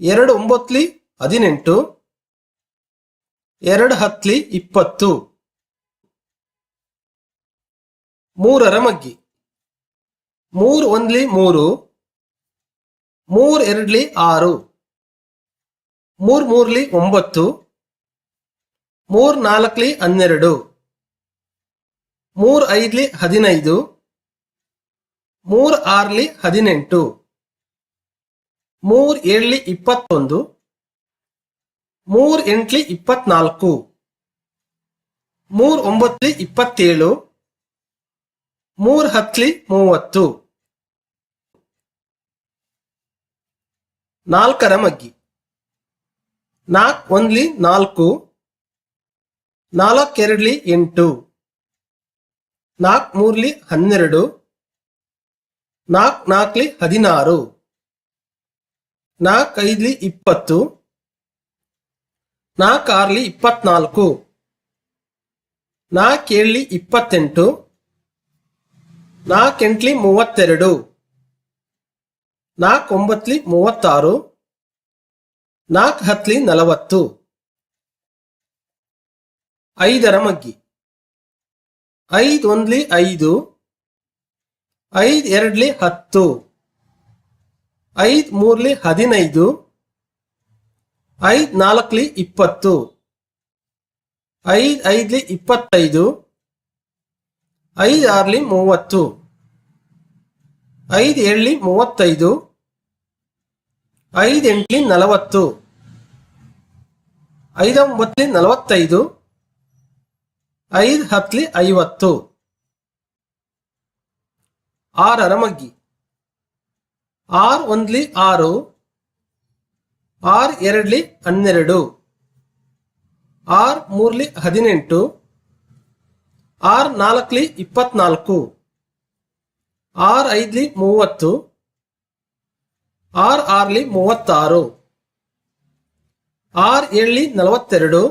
ಎರಡು ಒಂಬತ್ತಲಿ ಹದಿನೆಂಟು, ಎರಡು ಹತ್ಲಿ ಇಪ್ಪತ್ತು. ಮೂರರ ಮಗ್ಗಿ. ಮೂರು ಒಂದ್ಲಿ ಮೂರು, ಮೂರ್ ಎರಡ್ಲಿ ಆರು, ಮೂರ್ ಮೂರ್ಲಿ ಒಂಬತ್ತು, ಮೂರ್ ನಾಲ್ಕಲಿ ಹನ್ನೆರಡು, ಮೂರ್ ಐದ್ಲಿ ಹದಿನೈದು, ಮೂರ್ ಆರ್ಲಿ ಹದಿನೆಂಟು. ಮೂರ್ ಏಳ್ಲಿ ಇಪ್ಪತ್ತೊಂದು. ಮೂರ್ ಎಂಟ್ಲಿ ಇಪ್ಪತ್ನಾಲ್ಕು. ಮೂರ್ ಒಂಬತ್ಲಿ ಇಪ್ಪತ್ತೇಳು. ಮೂರ್ ಹತ್ಲಿ ಮೂವತ್ತು. ನಾಲ್ಕರ ಮಗ್ಗಿ. ನಾಲ್ಕ್ ಒಂದ್ಲಿ ನಾಲ್ಕು. ನಾಲ್ಕೆರಡ್ಲಿ ಎಂಟು. ನಾಲ್ಕ್ ಮೂರ್ಲಿ ಹನ್ನೆರಡು. ನಾಲ್ಕ್ ನಾಲ್ಕ್ಲಿ ಹದಿನಾರು. ನಾಲ್ಕ್ ಐದ್ಲಿ ಇಪ್ಪತ್ತು, ನಾಲ್ಕಾರ್ಲಿ ಇಪ್ಪತ್ನಾಲ್ಕು ಕೇಳಿ ಇಪ್ಪತ್ತೆಂಟು, ನಾಲ್ಕೆಂಟ್ಲಿ ಮೂವತ್ತೆರಡು ನಾಲ್ಕ್ ಒಂಬತ್ಲಿ ಮೂವತ್ತಾರು ನಾಲ್ಕು ಹತ್ಲಿ ನಲವತ್ತು. ಐದರ ಮಗ್ಗಿ. ಐದು ಒಂದ್ಲಿ ಐದು ಐದ್ ಎರಡ್ಲಿ ಹತ್ತು. ಐದ್ ಮೂರ್ಲಿ ಹದಿನೈದು, ಐದ್ ನಾಲ್ಕಲಿ ಇಪ್ಪತ್ತು, ಐದ್ ಐದ್ಲಿ ಇಪ್ಪತ್ತೈದು, ಐದ್ ಆರ್ಲಿ ಮೂವತ್ತು, ಐದ್ ಏಳ್ಲಿ ಮೂವತ್ತೈದು, ಐದ್ ಎಂಟ್ಲಿ ನಲವತ್ತು ಐದೊಂಬತ್ಲಿ ನಲವತ್ತೈದು, ಐದ್ ಹತ್ಲಿ ಐವತ್ತು. ಆರರ ಮಗ್ಗಿ. ಆರ್ ಒಂದ್ಲಿ ಆರು, ಆರ್ ಎರಡ್ಲಿ ಹನ್ನೆರಡು, ಆರ್ ಮೂರ್ಲಿ ಹದಿನೆಂಟು, ಆರ್ ನಾಲ್ಕಲಿ ಇಪ್ಪತ್ನಾಲ್ಕು, ಆರ್ ಐದ್ಲಿ ಮೂವತ್ತು, ಆರ್ ಆರ್ಲಿ ಮೂವತ್ತಾರು, ಆರ್ ಏಳ್ಲಿ ನಲವತ್ತೆರಡು,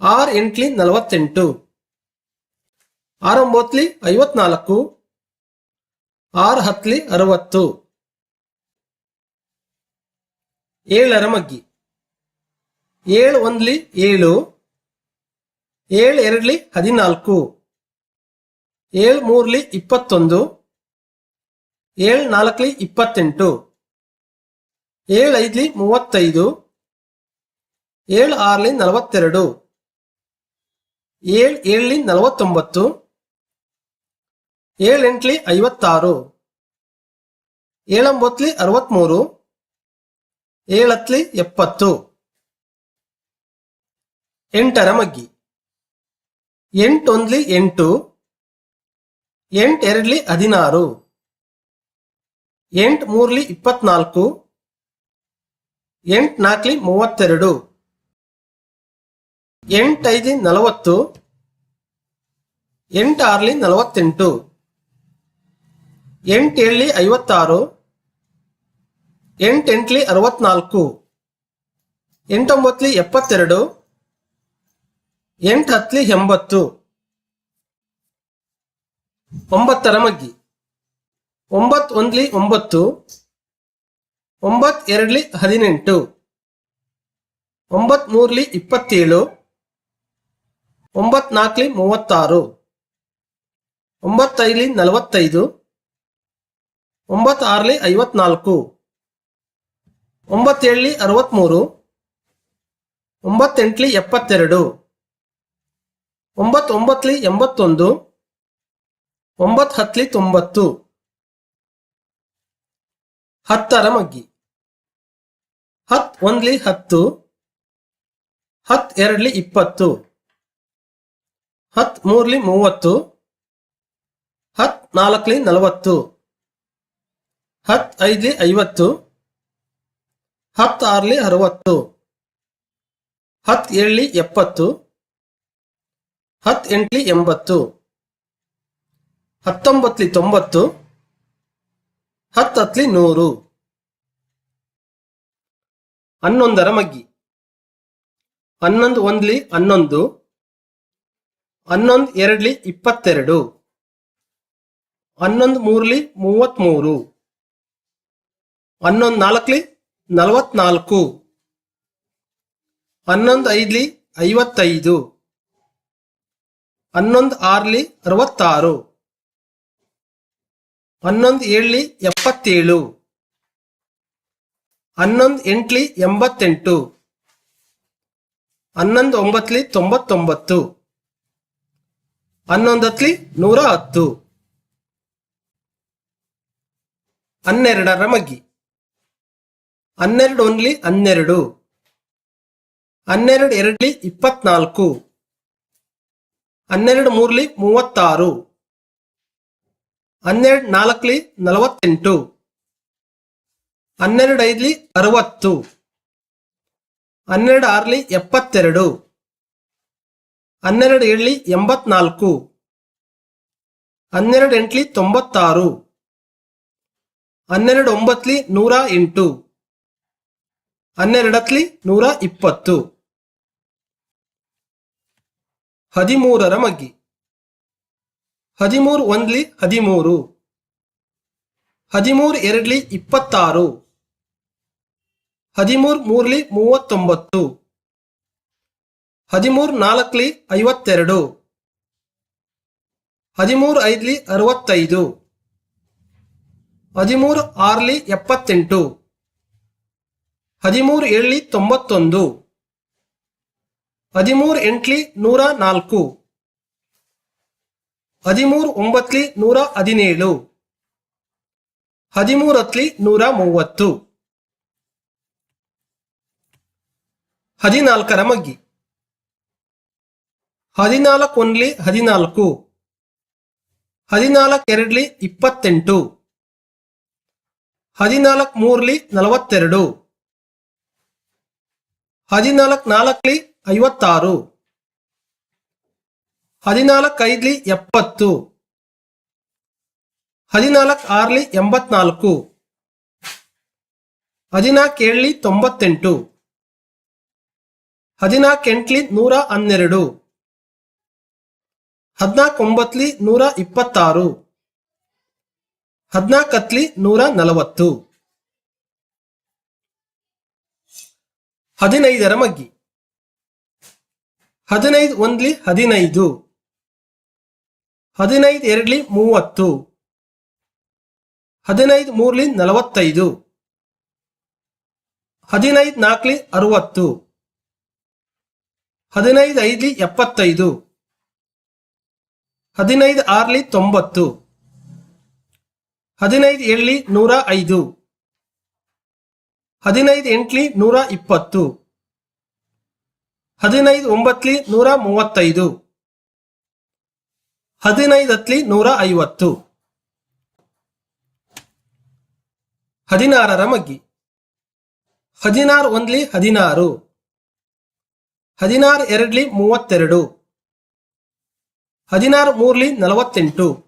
ಆರ್ ಎಂಟ್ಲಿ ನಲವತ್ತೆಂಟು, ಆರ್ ಒಂಬತ್ತಲಿ ಐವತ್ನಾಲ್ಕು ಆರ್ ಹತ್ಲಿ ಅರವತ್ತು. ಏಳರ ಮಗ್ಗಿ. ಏಳು ಒಂದ್ಲಿ ಏಳು. ಏಳು ಎರಡ್ಲಿ ಹದಿನಾಲ್ಕು. ಏಳು ಮೂರ್ಲಿ ಇಪ್ಪತ್ತೊಂದು. ಏಳು ನಾಲ್ಕಲಿ ಇಪ್ಪತ್ತೆಂಟು. ಏಳು ಐದ್ಲಿ ಮೂವತ್ತೈದು. ಏಳು ಆರ್ಲಿ ನಲವತ್ತೆರಡು. ಏಳು ಏಳ್ಲಿ ನಲವತ್ತೊಂಬತ್ತು. ಏಳು ಎಂಟ್ಲಿ ಐವತ್ತಾರು, ಏಳೊಂಬತ್ಲಿ ಅರವತ್ಮೂರು, ಏಳತ್ಲಿ ಎಪ್ಪತ್ತು. ಎಂಟರ ಮಗ್ಗಿ. ಎಂಟೊಂದ್ಲಿ ಎಂಟು, ಎಂಟೆರಡ್ಲಿ ಹದಿನಾರು ಎಂಟು ಮೂರ್ಲಿ ಇಪ್ಪತ್ನಾಲ್ಕು ಎಂಟು ನಾಲ್ಕಲಿ ಮೂವತ್ತೆರಡು, ಎಂಟೈದ್ಲಿ ನಲವತ್ತು, ಎಂಟಾರ್ಲಿ ನಲವತ್ತೆಂಟು. ಎಂಟ್ ಏಳ್ಲಿ ಐವತ್ತಾರು ಎಂಟೆಂಟ್ಲಿ ಅರವತ್ನಾಲ್ಕು, ಎಂಟೊಂಬತ್ಲಿ ಎಪ್ಪತ್ತೆರಡು, ಎಂಟು ಹತ್ಲಿ ಎಂಬತ್ತು. ಒಂಬತ್ತರ ಮಗ್ಗಿ. ಒಂಬತ್ ಒಂದ್ಲಿ ಒಂಬತ್ತು ಒಂಬತ್ ಎರಡ್ಲಿ ಹದಿನೆಂಟು ಒಂಬತ್ ಮೂರ್ಲಿ ಇಪ್ಪತ್ತೇಳು ಒಂಬತ್ ನಾಲ್ಕಲಿ ಮೂವತ್ತಾರು ಒಂಬತ್ತೈಲಿ ನಲವತ್ತೈದು ಒಂಬತ್ ಆರ್ಲಿ ಐವತ್ನಾಲ್ಕು, ಒಂಬತ್ತೇಳಲಿ ಅರವತ್ಮೂರು, ಒಂಬತ್ತೆಂಟ್ಲಿ ಎಪ್ಪತ್ತೆರಡು ಒಂಬತ್ತೊಂಬತ್ಲಿ ಎಂಬತ್ತೊಂದು ಒಂಬತ್ತು ಹತ್ತಲಿ ತೊಂಬತ್ತು. ಹತ್ತರ ಮಗ್ಗಿ. ಹತ್ ಒಂದ್ಲಿ ಹತ್ತು ಹತ್ ಎರಡ್ಲಿ ಇಪ್ಪತ್ತು ಹತ್ ಮೂರ್ಲಿ ಮೂವತ್ತು ಹತ್ ನಾಲ್ಕಲಿ ನಲವತ್ತು. ಹತ್ ಐದ್ಲಿ ಐವತ್ತು ಹತ್ತು ಆರ್ಲಿ ಅರವತ್ತು ಹತ್ತು ಏಳ್ಲಿ ಎಪ್ಪತ್ತು ಹತ್ತು ಎಂಟ್ಲಿ ಎಂಬತ್ತು ಹತ್ತೊಂಬತ್ತಲಿ ತೊಂಬತ್ತು ಹತ್ತತ್ಲಿ ನೂರು. ಹನ್ನೊಂದರ ಮಗ್ಗಿ ಹನ್ನೊಂದು ಒಂದ್ಲಿ ಹನ್ನೊಂದು ಹನ್ನೊಂದು ಎರಡ್ಲಿ ಇಪ್ಪತ್ತೆರಡು, ಹನ್ನೊಂದು ಮೂರ್ಲಿ ಮೂವತ್ಮೂರು ಹನ್ನೊಂದು ನಾಲ್ಕಲಿ, ನಲವತ್ನಾಲ್ಕು. ಹನ್ನೊಂದು ಐದ್ಲಿ, ಐವತ್ತೈದು. ಹನ್ನೊಂದು ಆರ್ಲಿ, ಅರವತ್ತಾರು. ಹನ್ನೊಂದು ಏಳ್ಲಿ, ಎಪ್ಪತ್ತೇಳು. ಹನ್ನೊಂದು ಎಂಟ್ಲಿ, ಎಂಬತ್ತೆಂಟು. ಹನ್ನೊಂದು ಒಂಬತ್ಲಿ, ತೊಂಬತ್ತೊಂಬತ್ತು. ಹನ್ನೊಂದು ಹತ್ಲಿ, ನೂರ ಹತ್ತು. ಹನ್ನೆರಡರ ಮಗ್ಗಿ. ಹನ್ನೆರಡು ಒನ್ಲಿ ಹನ್ನೆರಡು. ಹನ್ನೆರಡು ಎರಡ್ಲಿ ಇಪ್ಪತ್ನಾಲ್ಕು. ಹನ್ನೆರಡು ಮೂರ್ಲಿ ಮೂವತ್ತಾರು. ಹನ್ನೆರಡು ನಾಲ್ಕಲಿ ನಲವತ್ತೆಂಟು. ಹನ್ನೆರಡು ಐದ್ಲಿ ಅರವತ್ತು. ಹನ್ನೆರಡು ಆರ್ಲಿ ಎಪ್ಪತ್ತೆರಡು. ಹನ್ನೆರಡು ಏಳ್ಲಿ ಎಂಬತ್ನಾಲ್ಕು. ಹನ್ನೆರಡು ಎಂಟ್ಲಿ ತೊಂಬತ್ತಾರು. ಹನ್ನೆರಡು ಒಂಬತ್ತಲಿ ನೂರ ಎಂಟು. ಹನ್ನೆರಡತ್ಲಿ ನೂರ ಇಪ್ಪತ್ತು. ಹದಿಮೂರರ ಮಗ್ಗಿ. ಹದಿಮೂರು ಒಂದ್ಲಿ ಹದಿಮೂರು. ಹದಿಮೂರು ಎರಡ್ಲಿ ಇಪ್ಪತ್ತಾರು. ಹದಿಮೂರು ಮೂರ್ಲಿ ಮೂವತ್ತೊಂಬತ್ತು. ಹದಿಮೂರು ನಾಲ್ಕಲಿ ಐವತ್ತೆರಡು. ಹದಿಮೂರು ಐದ್ಲಿ ಅರವತ್ತೈದು. ಹದಿಮೂರು ಆರ್ಲಿ ಎಪ್ಪತ್ತೆಂಟು. ಹದಿಮೂರು ಏಳಿ ತೊಂಬತ್ತೊಂದು. ಹದಿಮೂರು ಎಂಟ್ಲಿ ನೂರ ನಾಲ್ಕು. ಹದಿಮೂರು ಒಂಬತ್ಲಿ ನೂರ ಹದಿನೇಳು. ಹದಿಮೂರತ್ಲಿ ನೂರ ಮೂವತ್ತು. ಹದಿನಾಲ್ಕರ ಮಗ್ಗಿ. ಹದಿನಾಲ್ಕು ಒಂದ್ಲಿ ಹದಿನಾಲ್ಕು. ಹದಿನಾಲ್ಕು ಎರಡ್ಲಿ ಇಪ್ಪತ್ತೆಂಟು. ಹದಿನಾಲ್ಕು ಮೂರ್ಲಿ ನಲವತ್ತೆರಡು. ಹದಿನಾಲ್ಕು ನಾಲ್ಕಲಿ ಐವತ್ತಾರು. ಹದಿನಾಲ್ಕೈದ್ಲಿ ಎಪ್ಪತ್ತು. ಹದಿನಾಲ್ಕು ಆರ್ಲಿ ಎಂಬತ್ನಾಲ್ಕು. ಹದಿನಾಲ್ಕು ಏಳ್ಲಿ ತೊಂಬತ್ತೆಂಟು. ಹದಿನಾಲ್ಕು ಎಂಟ್ಲಿ ನೂರ ಹನ್ನೆರಡು. ಹದಿನಾಲ್ಕು ಒಂಬತ್ಲಿ ನೂರ ಇಪ್ಪತ್ತಾರು. ಹದಿನಾಲ್ಕತ್ಲಿ ನೂರ ನಲವತ್ತು. ಹದಿನೈದರ ಮಗ್ಗಿ. ಹದಿನೈದು ಒಂದ್ಲಿ ಹದಿನೈದು. ಹದಿನೈದು ಎರಡ್ಲಿ ಮೂವತ್ತು. ಹದಿನೈದು ಮೂರ್ಲಿ ನಲವತ್ತೈದು. ಹದಿನೈದು ನಾಲ್ಕಲಿ ಅರವತ್ತು. ಹದಿನೈದು ಐದ್ಲಿ ಎಪ್ಪತ್ತೈದು. ಹದಿನೈದು ಆರ್ಲಿ ತೊಂಬತ್ತು. ಹದಿನೈದು ಏಳ್ಲಿ ನೂರ ಐದು. ಹದಿನೈದು ಎಂಟ್ಲಿ ನೂರ ಇಪ್ಪತ್ತು. ಹದಿನೈದು ಒಂಬತ್ಲಿ ನೂರ ಮೂವತ್ತೈದು. ಹದಿನೈದು ಹತ್ಲಿ ನೂರ ಐವತ್ತು. ಹದಿನಾರರ ಮಗ್ಗಿ. ಹದಿನಾರು ಒಂದ್ಲಿ ಹದಿನಾರು. ಹದಿನಾರು ಎರಡ್ಲಿ ಮೂವತ್ತೆರಡು. ಹದಿನಾರು ಮೂರ್ಲಿ ನಲವತ್ತೆಂಟು.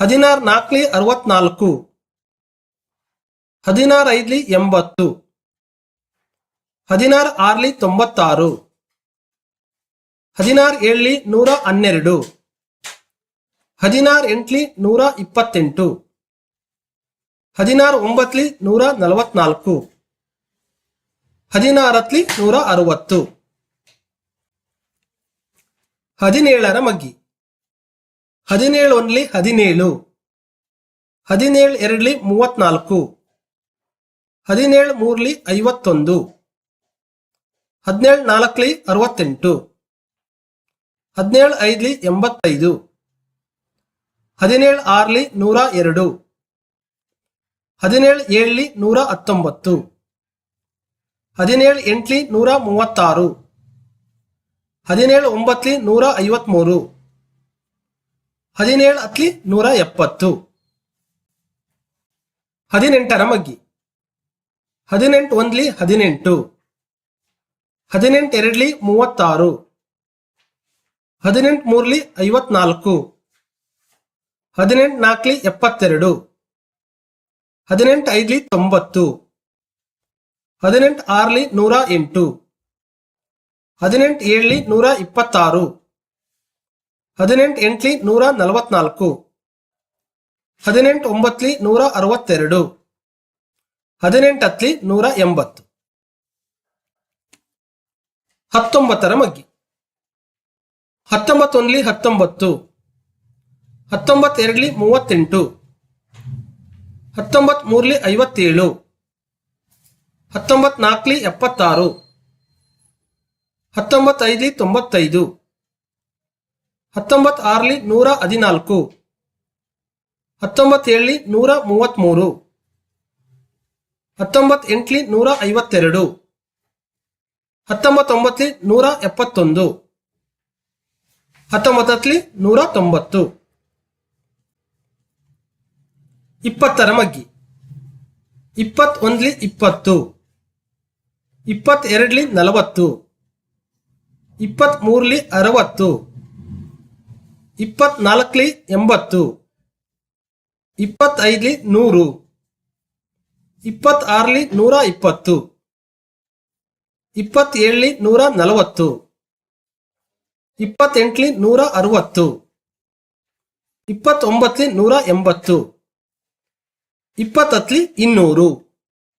ಹದಿನಾರು ನಾಲ್ಕಲಿ ಅರವತ್ನಾಲ್ಕು. ಹದಿನಾರು ಐದ್ಲಿ ಎಂಬತ್ತು. ಹದಿನಾರು ಆರ್ಲಿ ತೊಂಬತ್ತಾರು. ಹದಿನಾರು ಏಳ್ಲಿ ನೂರ ಹನ್ನೆರಡು ಹದಿನಾರು ಎಂಟ್ಲಿ ನೂರ ಇಪ್ಪತ್ತೆಂಟು ಹದಿನಾರು ಒಂಬತ್ಲಿ ನೂರ ನಲವತ್ನಾಲ್ಕು ಹದಿನಾರತ್ಲಿ ನೂರ ಅರವತ್ತು ಹದಿನೇಳರ ಮಗ್ಗಿ. ಹದಿನೇಳು ಒಂದ್ಲಿ ಹದಿನೇಳು. ಹದಿನೇಳು ಎರಡ್ಲಿ ಮೂವತ್ನಾಲ್ಕು. ಹದಿನೇಳು ಮೂರ್ಲಿ ಐವತ್ತೊಂದು. ಹದಿನೇಳು ನಾಲ್ಕಲಿ ಅರವತ್ತೆಂಟು. ಹದಿನೇಳು ಐದ್ಲಿ ಎಂಬತ್ತೈದು. ಹದಿನೇಳು ಆರ್ಲಿ ನೂರ ಎರಡು. ಹದಿನೇಳು ಏಳ್ಲಿ ನೂರ ಹತ್ತೊಂಬತ್ತು. ಹದಿನೇಳು ಎಂಟ್ಲಿ ನೂರ ಮೂವತ್ತಾರು. ಹದಿನೇಳು ಒಂಬತ್ತಲಿ ನೂರ ಐವತ್ಮೂರು. ಹದಿನೇಳು ಹತ್ಲಿ ನೂರ ಎಪ್ಪತ್ತು. ಹದಿನೆಂಟರ ಮಗ್ಗಿ. ಹದಿನೆಂಟು ಒಂದ್ಲಿ ಹದಿನೆಂಟು. ಹದಿನೆಂಟು ಎರಡ್ಲಿ ಮೂವತ್ತಾರು. ಹದಿನೆಂಟು ಮೂರ್ಲಿ ಐವತ್ನಾಲ್ಕು. ಹದಿನೆಂಟು ನಾಲ್ಕಲಿ ಎಪ್ಪತ್ತೆರಡು. ಹದಿನೆಂಟು ಐದ್ಲಿ ತೊಂಬತ್ತು. ಹದಿನೆಂಟು ಆರ್ಲಿ ನೂರ ಎಂಟು. ಹದಿನೆಂಟು ಏಳ್ಲಿ ನೂರ ಇಪ್ಪತ್ತಾರು. ಹದಿನೆಂಟು ಎಂಟ್ಲಿ ನೂರ ನಲವತ್ನಾಲ್ಕು. ಹದಿನೆಂಟು ಒಂಬತ್ತಲಿ ನೂರ ಅರವತ್ತೆರಡು. ಹದಿನೆಂಟು ಹತ್ಲಿ ನೂರ ಎಂಬತ್ತು. ಹತ್ತೊಂಬತ್ತರ ಮಗ್ಗಿ. ಹತ್ತೊಂಬತ್ತೊಂದ್ಲಿ ಹತ್ತೊಂಬತ್ತು. ಹತ್ತೊಂಬತ್ತೆರಡ್ಲಿ ಮೂವತ್ತೆಂಟು. ಹತ್ತೊಂಬತ್ ಮೂರ್ಲಿ ಐವತ್ತೇಳು. ಹತ್ತೊಂಬತ್ ನಾಲ್ಕಲಿ ಎಪ್ಪತ್ತಾರು. ಹತ್ತೊಂಬತ್ತೈದ್ಲಿ ತೊಂಬತ್ತೈದು. ಹತ್ತೊಂಬತ್ ಆರ್ಲಿ ನೂರ ಹದಿನಾಲ್ಕು. ಹತ್ತೊಂಬತ್ತೇಳಲಿ ನೂರ ಮೂವತ್ತ್ಮೂರು. ಹತ್ತೊಂಬತ್ ಎಂಟ್ಲಿ ನೂರ ಐವತ್ತೆರಡು. ಹತ್ತೊಂಬತ್ತೊಂಬತ್ತಲಿ ನೂರ ಎಪ್ಪತ್ತೊಂದು. ಹತ್ತೊಂಬತ್ತಲಿ ನೂರ ತೊಂಬತ್ತು. ಇಪ್ಪತ್ತರ ಮಗ್ಗಿ. ಇಪ್ಪತ್ತೊಂದ್ಲಿ ಇಪ್ಪತ್ತು. ಇಪ್ಪತ್ತೆರಡ್ಲಿ ನಲವತ್ತು. ಇಪ್ಪತ್ತ್ಮೂರ್ಲಿ ಅರವತ್ತು. ಇಪ್ಪತ್ನಾಲ್ಕಲಿ ಎಂಬತ್ತು. ಇಪ್ಪತ್ತೈದ್ಲಿ ನೂರು. ಇಪ್ಪತ್ತಾರ್ಲಿ ನೂರ ಇಪ್ಪತ್ತು. ಇಪ್ಪತ್ತೇಳಲಿ ನೂರ ನಲವತ್ತು. ಇಪ್ಪತ್ತೆಂಟ್ಲಿ ನೂರ ಅರವತ್ತು. ಇಪ್ಪತ್ತೊಂಬತ್ತಲಿ ನೂರ ಎಂಬತ್ತು. ಇಪ್ಪತ್ತತ್ಲಿ ಇನ್ನೂರು.